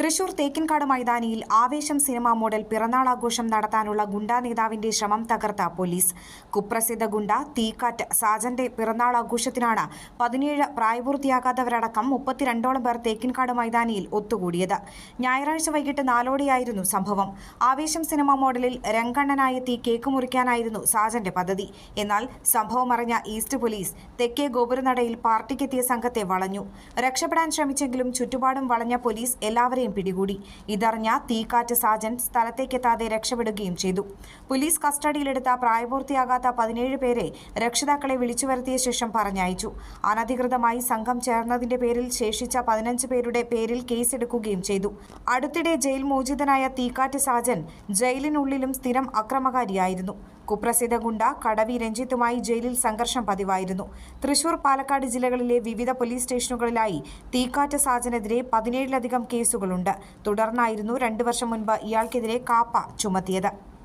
തൃശൂർ തേക്കിൻകാട് മൈതാനിയിൽ ആവേശം cinema model പിറന്നാൾ ആഘോഷം നടത്താനുള്ള ഗുണ്ടാ നേതാവിന്റെ ശ്രമം തകർത്ത പോലീസ്. കുപ്രസിദ്ധ ഗുണ്ട തീക്കാറ്റ് സാജന്റെ പിറന്നാൾ ആഘോഷത്തിനാണ് പതിനേഴ് പ്രായപൂർത്തിയാകാത്തവരടക്കം മുപ്പത്തിരണ്ടോളം പേർ തേക്കിൻകാട് മൈതാനിയിൽ ഒത്തുകൂടിയത്. ഞായറാഴ്ച വൈകിട്ട് നാലോടെയായിരുന്നു സംഭവം. ആവേശം സിനിമ മോഡലിൽ രംഗണ്ണനായെത്തി കേക്ക് മുറിക്കാനായിരുന്നു സാജന്റെ പദ്ധതി. എന്നാൽ സംഭവം അറിഞ്ഞ ഈസ്റ്റ് പോലീസ് തെക്കേ ഗോപുരനടയിൽ പാർട്ടിക്കെത്തിയ സംഘത്തെ വളഞ്ഞു. രക്ഷപ്പെടാൻ ശ്രമിച്ചെങ്കിലും ചുറ്റുപാടും വളഞ്ഞ പോലീസ് എല്ലാവരെയും പിടികൂടി. ഇതറിഞ്ഞ തീക്കാറ്റ് സാജൻ സ്ഥലത്തേക്കെത്താതെ രക്ഷപ്പെടുകയും ചെയ്തു. പോലീസ് കസ്റ്റഡിയിലെടുത്ത പ്രായപൂർത്തിയാകാത്ത പതിനേഴ് പേരെ രക്ഷിതാക്കളെ വിളിച്ചു വരുത്തിയ ശേഷം പറഞ്ഞയച്ചു. അനധികൃതമായി സംഘം ചേർന്നതിന്റെ പേരിൽ ശേഷിച്ച പതിനഞ്ച് പേരുടെ പേരിൽ കേസെടുക്കുകയും ചെയ്തു. അടുത്തിടെ ജയിൽ മോചിതനായ തീക്കാറ്റ് സാജൻ ജയിലിനുള്ളിലും സ്ഥിരം അക്രമകാരിയായിരുന്നു. കുപ്രസിദ്ധ ഗുണ്ട കടവി രഞ്ജിത്തുമായി ജയിലിൽ സംഘർഷം പതിവായിരുന്നു. തൃശൂർ പാലക്കാട് ജില്ലകളിലെ വിവിധ പോലീസ് സ്റ്റേഷനുകളിലായി തീക്കാറ്റ സാജനെതിരെ പതിനേഴിലധികം കേസുകളുണ്ട്. തുടർന്നായിരുന്നു രണ്ടു വർഷം മുൻപ് ഇയാൾക്കെതിരെ കാപ്പ ചുമത്തിയത്.